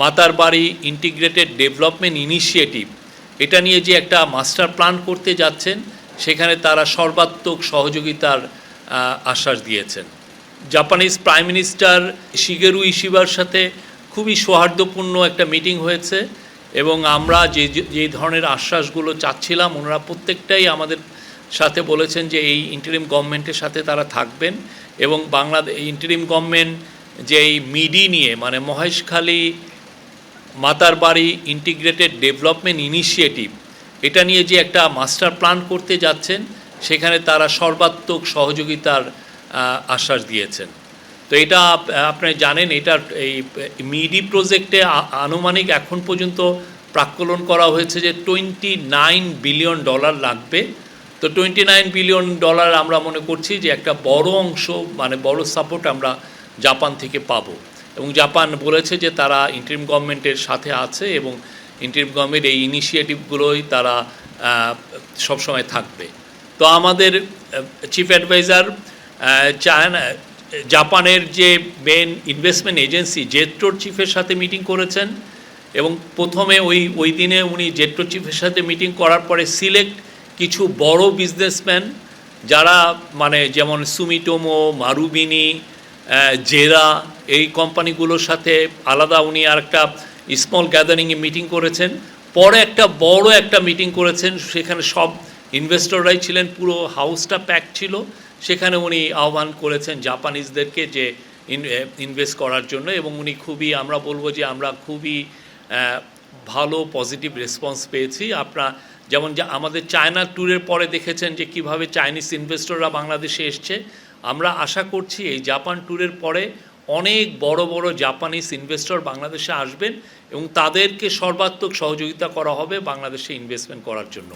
মাতার বাড়ি integrated development initiative এটা নিয়ে যে একটা মাস্টার প্ল্যান করতে যাচ্ছেন, সেখানে তারা সর্বাত্মক সহযোগিতার আশ্বাস দিয়েছেন। জাপানিজ প্রাইম মিনিস্টার শিগেরু ইশিবার সাথে খুবই সৌহার্দ্যপূর্ণ একটা মিটিং হয়েছে এবং আমরা যে যে ধরনের আশ্বাসগুলো চাচ্ছিলাম, ওনারা প্রত্যেকটাই আমাদের সাথে বলেছেন যে এই ইন্টারিম গভর্নমেন্টের সাথে তারা থাকবেন এবং বাংলাদেশ ইন্টারিম গভর্নমেন্ট যে এই মিডি নিয়ে মানে মহেশখালী মাতার বাড়ি ইন্টিগ্রেটেড ডেভেলপমেন্ট ইনিশিয়েটিভ এটা নিয়ে যে একটা মাস্টার প্ল্যান করতে যাচ্ছেন, সেখানে তারা সর্বাত্মক সহযোগিতার আশ্বাস দিয়েছেন। তো এটা আপনি জানেন এটা এই মিডি প্রজেক্টে আনুমানিক এখন পর্যন্ত প্রাক্কলন করা হয়েছে যে টোয়েন্টি নাইন বিলিয়ন ডলার লাগবে। তো টোয়েন্টি নাইন বিলিয়ন ডলার আমরা মনে করছি যে একটা বড় অংশ মানে বড় সাপোর্ট আমরা জাপান থেকে পাবো। এবং জাপান বলেছে যে তারা ইন্টারিম গভর্নমেন্টের সাথে আছে এবং ইন্টারিম গভর্নমেন্ট এই ইনিশিয়েটিভগুলোই তারা সবসময় থাকবে। তো আমাদের চিফ অ্যাডভাইজার চায়না, জাপানের যে মেন ইনভেস্টমেন্ট এজেন্সি জেট্রোর চিফের সাথে মিটিং করেছেন এবং প্রথমে ওই ওই দিনে উনি জেট্রো চিফের সাথে মিটিং করার পরে সিলেক্ট কিছু বড় বিজনেসম্যান যারা মানে যেমন সুমিটোমো মারুবিনি জেরা এই কোম্পানিগুলোর সাথে আলাদা উনি আর একটা স্মল গ্যাদারিংয়ে মিটিং করেছেন। পরে একটা বড় একটা মিটিং করেছেন, সেখানে সব ইনভেস্টররাই ছিলেন, পুরো হাউসটা প্যাক ছিল। সেখানে উনি আহ্বান করেছেন জাপানিজদেরকে যে ইনভেস্ট করার জন্য এবং উনি খুবই, আমরা বলব যে আমরা খুবই ভালো পজিটিভ রেসপন্স পেয়েছি। আপনার যেমন যা আমাদের চায়না ট্যুরের পরে দেখেছেন যে কীভাবে চাইনিজ ইনভেস্টররা বাংলাদেশে এসছে। আমরা আশা করছি এই জাপান ট্যুরের পরে অনেক বড় বড় জাপানিজ ইনভেস্টর বাংলাদেশে আসবেন এবং তাদেরকে সর্বাত্মক সহযোগিতা করা হবে বাংলাদেশে ইনভেস্টমেন্ট করার জন্য।